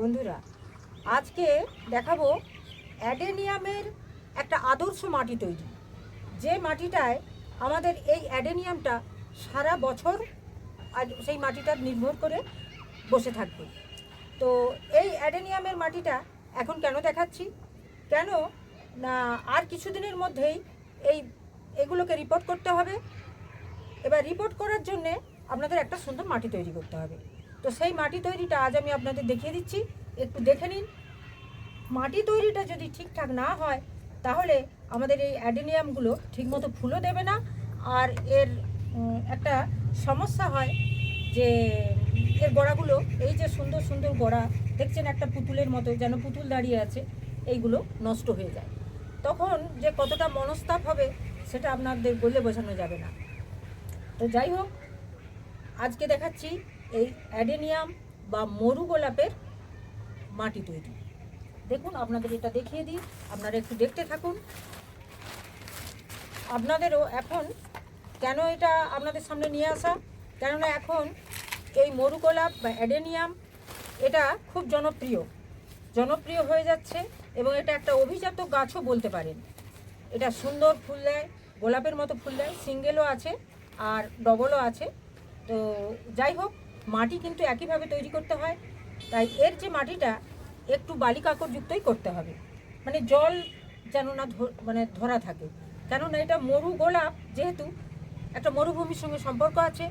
বন্ধুরা, আজকে দেখাবো অ্যাডেনিয়ামের একটা আদর্শ মাটি তৈরি। যে মাটিটায় আমাদের এই অ্যাডেনিয়ামটা সারা বছর সেই মাটিটা নির্ভর করে বসে থাকবে। তো এই অ্যাডেনিয়ামের মাটিটা এখন কেন দেখাচ্ছি? কেন না, আর কিছুদিনের মধ্যেই এই এগুলোকে রিপোর্ট করতে হবে। এবার রিপোর্ট করার জন্যে আপনাদের একটা সুন্দর মাটি তৈরি করতে হবে। তো সেই মাটি তৈরিটা আজ আমি আপনাদের দেখিয়ে দিচ্ছি। একটু দেখে নিন। মাটি তৈরিটা যদি ঠিকঠাক না হয়, তাহলে আমাদের এই অ্যাডেনিয়ামগুলো ঠিকমতো ফুলও দেবে না। আর এর একটা সমস্যা হয় যে, এর গোড়াগুলো, এই যে সুন্দর সুন্দর গোড়া, দেখছেন একটা পুতুলের মতো, যেন পুতুল দাঁড়িয়ে আছে, এইগুলো নষ্ট হয়ে যায়। তখন যে কতটা মনস্তাপ হবে, সেটা আপনাদের বলে বোঝানো যাবে না। তো যাই হোক, আজকে দেখাচ্ছি এই অ্যাডেনিয়াম বা মরু গোলাপের মাটি তৈরি। দেখুন, আপনাদের এটা দেখিয়ে দিই। আপনারা একটু দেখতে থাকুন। আপনাদেরও এখন কেন এটা আপনাদের সামনে নিয়ে আসা? কেননা এখন এই মরু গোলাপ বা অ্যাডেনিয়াম এটা খুব জনপ্রিয়। জনপ্রিয় হয়ে যাচ্ছে এবং এটা একটা অভিজাত গাছও বলতে পারেন। এটা সুন্দর ফুল দেয়, গোলাপের মতো ফুল দেয়, সিঙ্গেলও আছে আর ডবলও আছে। তো যাই হোক মাটি কিন্তু একইভাবে তৈরি করতে হয়, তাই এর যে মাটিটা একটু বালি কাকড়যুক্তই করতে হবে। মানে জল যেন না মানে ধরা থাকে। কেননা এটা মরু গোলাপ, যেহেতু একটা মরুভূমির সঙ্গে সম্পর্ক আছে,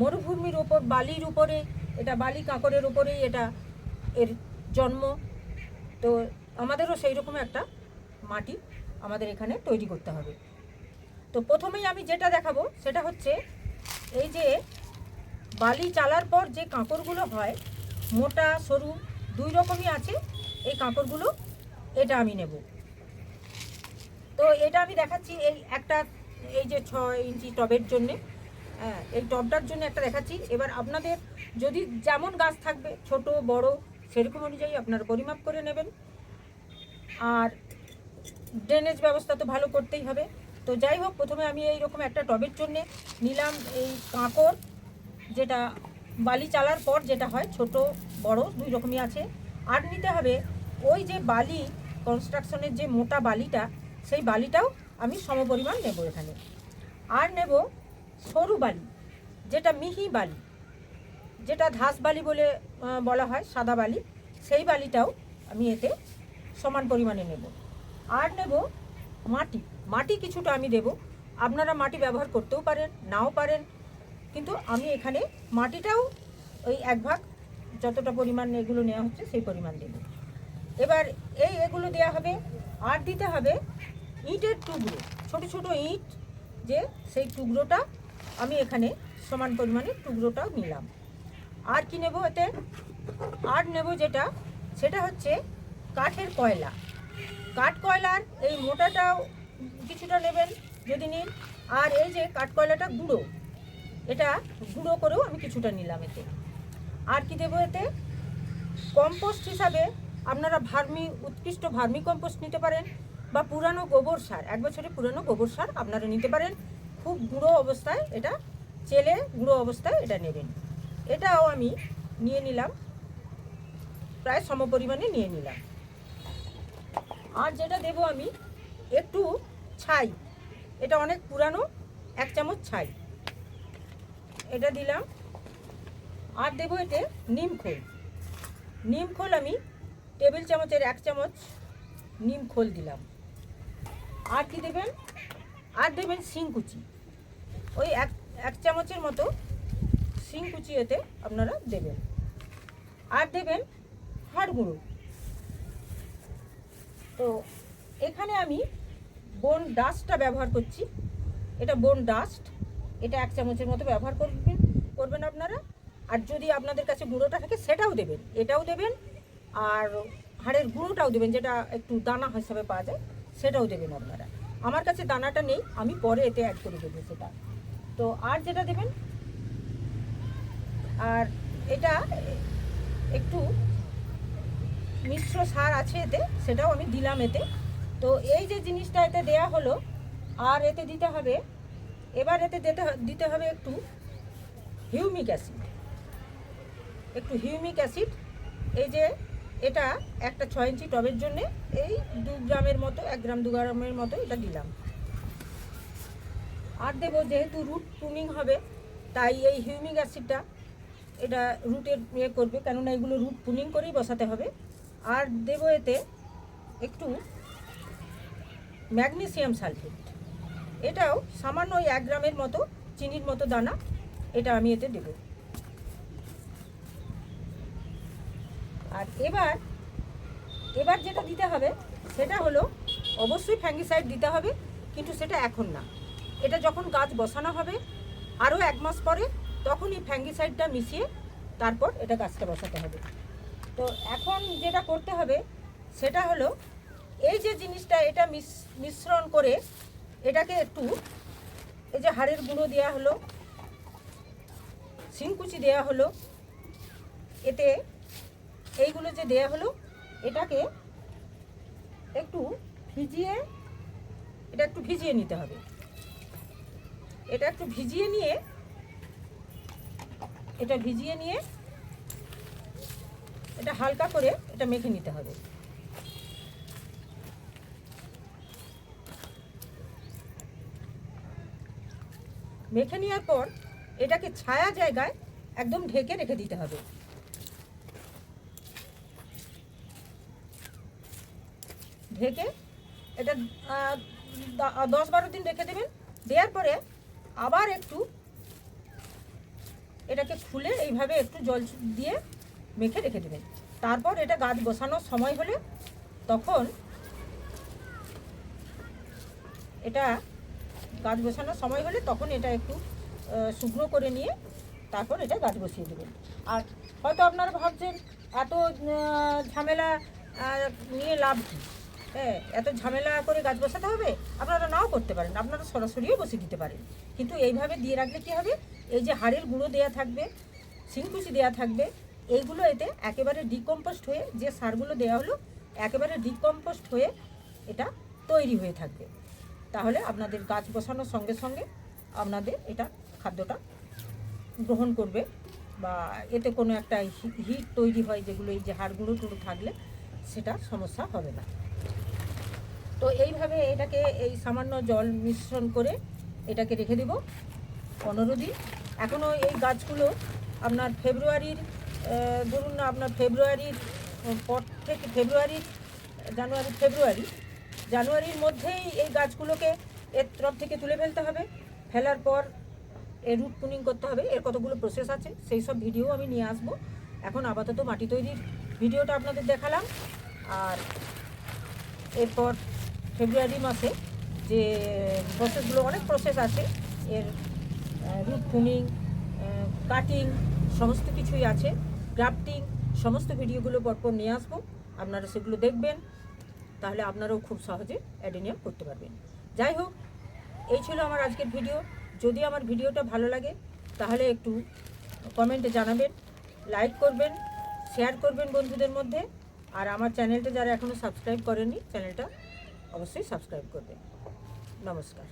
মরুভূমির ওপর, বালির উপরে, এটা বালি কাঁকড়ের উপরেই এটা এর জন্ম। তো আমাদেরও সেই রকম একটা মাটি আমাদের এখানে তৈরি করতে হবে। তো প্রথমেই আমি যেটা দেখাবো, সেটা হচ্ছে এই যে বালি চালার পর যে কাঁকড়গুলো হয়, মোটা, সরু, দুই রকমই আছে, এই কাঁকড়গুলো এটা আমি নেব। তো এটা আমি দেখাচ্ছি এই একটা, এই যে ছয় ইঞ্চি টবের জন্যে। হ্যাঁ এই টবটার জন্য একটা দেখাচ্ছি। এবার আপনাদের যদি যেমন গাছ থাকবে, ছোট, বড়, সেরকম অনুযায়ী আপনারা পরিমাপ করে নেবেন। আর ড্রেনেজ ব্যবস্থা তো ভালো করতেই হবে। তো যাই হোক, প্রথমে আমি এই রকম একটা টবের জন্যে নিলাম এই কাঁকড়। যেটা বালি চালার পর যেটা হয়, ছোট, বড়, দুই রকমই আছে। আর নিতে হবে ওই যে বালি কনস্ট্রাকশনের যে মোটা বালিটা, সেই বালিটাও আমি সমপরিমাণ নেব এখানে। আর নেব সরু বালি, যেটা মিহি বালি, যেটা ধাস বালি বলে বলা হয়, সাদা বালি, সেই বালিটাও আমি এতে সমান পরিমাণে নেব। আর নেব মাটি মাটি কিছুটা আমি দেব। আপনারা মাটি ব্যবহার করতেও পারেন, নাও পারেন কিন্তু আমি এখানে মাটিটাও ওই এক ভাগ যতটা পরিমাণ এগুলো নেওয়া হচ্ছে সেই পরিমাণ দেব। এবার এই এগুলো দেওয়া হবে, আর দিতে হবে ইটের টুকরো, ছোট ছোট ইট যে সেই টুকরোটা আমি এখানে সমান পরিমাণে টুকরোটাও নিলাম। আর কি নেব এতে? আর নেব যেটা, সেটা হচ্ছে কাঠের কয়লা। কাঠ কয়লার এই মোটাটাও কিছুটা নেবেন যদি নিন। আর এই যে কাঠ কয়লাটা গুঁড়ো এটা গুঁড়ো করেও আমি কিছুটা নিলাম এতে। আর কি দেবো এতে? কম্পোস্ট হিসাবে আপনারা ভার্মি, উৎকৃষ্ট ভার্মি কম্পোস্ট নিতে পারেন বা পুরানো গোবর সার, এক বছরে পুরানো গোবর সার আপনারা নিতে পারেন। খুব গুঁড়ো অবস্থায় এটা, চেলে গুঁড়ো অবস্থায় এটা নেবেন। এটাও আমি নিয়ে নিলাম, প্রায় সমপরিমাণে নিয়ে নিলাম। আর যেটা দেব আমি, একটু ছাই। এটা অনেক পুরানো, এক চামচ ছাই। এটা দিলাম। আর দেবো এতে নিম খোল। নিম খোল আমি টেবিল চামচের এক চামচ নিম খোল দিলাম। আর কি দেবেন? আর দেবেন শিংকুচি ওই এক এক চামচের মতো শিংকুচি এতে আপনারা দেবেন। আর দেবেন হাড় গুঁড়ো। তো এখানে আমি বোন ডাস্টটা ব্যবহার করছি। এটা বোন ডাস্ট এটা এক চামচের মতো ব্যবহার করবেন করবেন আপনারা। আর যদি আপনাদের কাছে গুঁড়োটা থাকে, সেটাও দেবেন, এটাও দেবেন। আর হাড়ের গুঁড়োটাও দেবেন, যেটা একটু দানা হিসাবে পাওয়া যায়, সেটাও দেবেন আপনারা। আমার কাছে দানাটা নেই, আমি পরে এতে অ্যাড করে দেবো সেটা। তো আর যেটা দেবেন? আর এটা একটু মিশ্র সার আছে এতে, সেটাও আমি দিলাম এতে। তো এই যে জিনিসটা এতে দেয়া হলো, আর এতে দিতে হবে এবার এতে দিতে দিতে হবে একটু হিউমিক অ্যাসিড। একটু হিউমিক অ্যাসিড। এই যে এটা একটা ছয় ইঞ্চি টবের জন্যে এই দু গ্রামের মতো, এক গ্রাম দু গ্রামের মতো এটা দিলাম। আর দেবো যেহেতু রুট প্রুনিং হবে, তাই এই হিউমিক অ্যাসিডটা এটা রুটের ইয়ে করবে, কেননা এগুলো রুট প্রুনিং করেই বসাতে হবে। আর দেবো এতে একটু ম্যাগনেসিয়াম সালফেট। এটাও সামান্য ওই এক গ্রামের মতো, চিনির মতো দানা, এটা আমি এতে দেবো। আর এবার এবার যেটা দিতে হবে, সেটা হলো অবশ্যই ফ্যাঙ্গিসাইড দিতে হবে, কিন্তু সেটা এখন না। এটা যখন গাছ বসানো হবে, আরও এক মাস পরে তখন এই ফ্যাঙ্গিসাইডটা মিশিয়ে তারপর এটা গাছটা বসাতে হবে। তো এখন যেটা করতে হবে, সেটা হলো এই যে জিনিসটা, এটা মিশ- মিশ্রণ করে এটাকে একটু এই যে হাড়ের গুঁড়ো দেওয়া হলো, শিংকুচি দেওয়া হলো, এতে এইগুলো যে দেয়া হলো, এটাকে একটু ভিজিয়ে, এটা একটু ভিজিয়ে নিতে হবে। এটা একটু ভিজিয়ে নিয়ে, এটা ভিজিয়ে নিয়ে, এটা হালকা করে এটা মেখে নিতে হবে। মেখে নেওয়ার পর এটাকে ছায়া জায়গায় একদম ঢেকে রেখে দিতে হবে। ঢেকে এটা দশ বারো দিন রেখে দেবেন। দেওয়ার পরে আবার একটু এটাকে খুলে এইভাবে একটু জল দিয়ে মেখে রেখে দেবেন। তারপর এটা গাছ বসানোর সময় হলে তখন এটা গাছ বসানোর সময় হলে তখন এটা একটু শুকনো করে নিয়ে তারপর এটা গাছ বসিয়ে দেবেন। আর হয়তো আপনারা ভাবছেন, এত ঝামেলা নিয়ে লাভ কী? হ্যাঁ এত ঝামেলা করে গাছ বসাতে হবে? আপনারা নাও করতে পারেন, আপনারা সরাসরিও বসিয়ে দিতে পারেন। কিন্তু এইভাবে দিয়ে রাখলে কী হবে? এই যে হাড়ের গুঁড়ো দেওয়া থাকবে সিংকুচি দেওয়া থাকবে, এইগুলো এতে একেবারে ডিকম্পোস্ট হয়ে যে সারগুলো দেওয়া হলো, একেবারে ডিকম্পোস্ট হয়ে এটা তৈরি হয়ে থাকবে। তাহলে আপনাদের গাছ বসানোর সঙ্গে সঙ্গে আপনাদের এটা খাদ্যটা গ্রহণ করবে বা এতে কোনো একটা হিট তৈরি হয় যেগুলো এই যে হাড়গুঁড়ো টুড়ো থাকলে সেটা সমস্যা হবে না। তো এইভাবে এটাকে এই সামান্য জল মিশ্রণ করে এটাকে রেখে দেব পনেরো দিন। এখনও এই গাছগুলো আপনার ফেব্রুয়ারির ধরুন না আপনার ফেব্রুয়ারির পর থেকে ফেব্রুয়ারি, জানুয়ারি, ফেব্রুয়ারি জানুয়ারির মধ্যেই এই গাছগুলোকে এর তরফ থেকে তুলে ফেলতে হবে। ফেলার পর এর রুট পুনিং করতে হবে। এর কতগুলো প্রসেস আছে, সেই সব ভিডিও আমি নিয়ে আসব। এখন আপাতত মাটি তৈরির ভিডিওটা আপনাদের দেখালাম। আর এরপর ফেব্রুয়ারি মাসে যে প্রসেসগুলো অনেক প্রসেস আছে। এর রুট পুনিং কাটিং সমস্ত কিছুই আছে। গ্রাফটিং সমস্ত ভিডিওগুলো পরপর নিয়ে আসব। আপনারা সেগুলো দেখবেন। তাহলে আপনারাও খুব সহজে অ্যাডেনিয়াম করতে পারবেন। যাই হোক, এই ছিল আমার আজকের ভিডিও। যদি আমার ভিডিওটা ভালো লাগে, তাহলে একটু কমেন্টে জানাবেন, লাইক করবেন, শেয়ার করবেন বন্ধুদের মধ্যে। আর আমার চ্যানেলটা যারা এখনও সাবস্ক্রাইব করেনি চ্যানেলটা অবশ্যই সাবস্ক্রাইব করবেন। নমস্কার।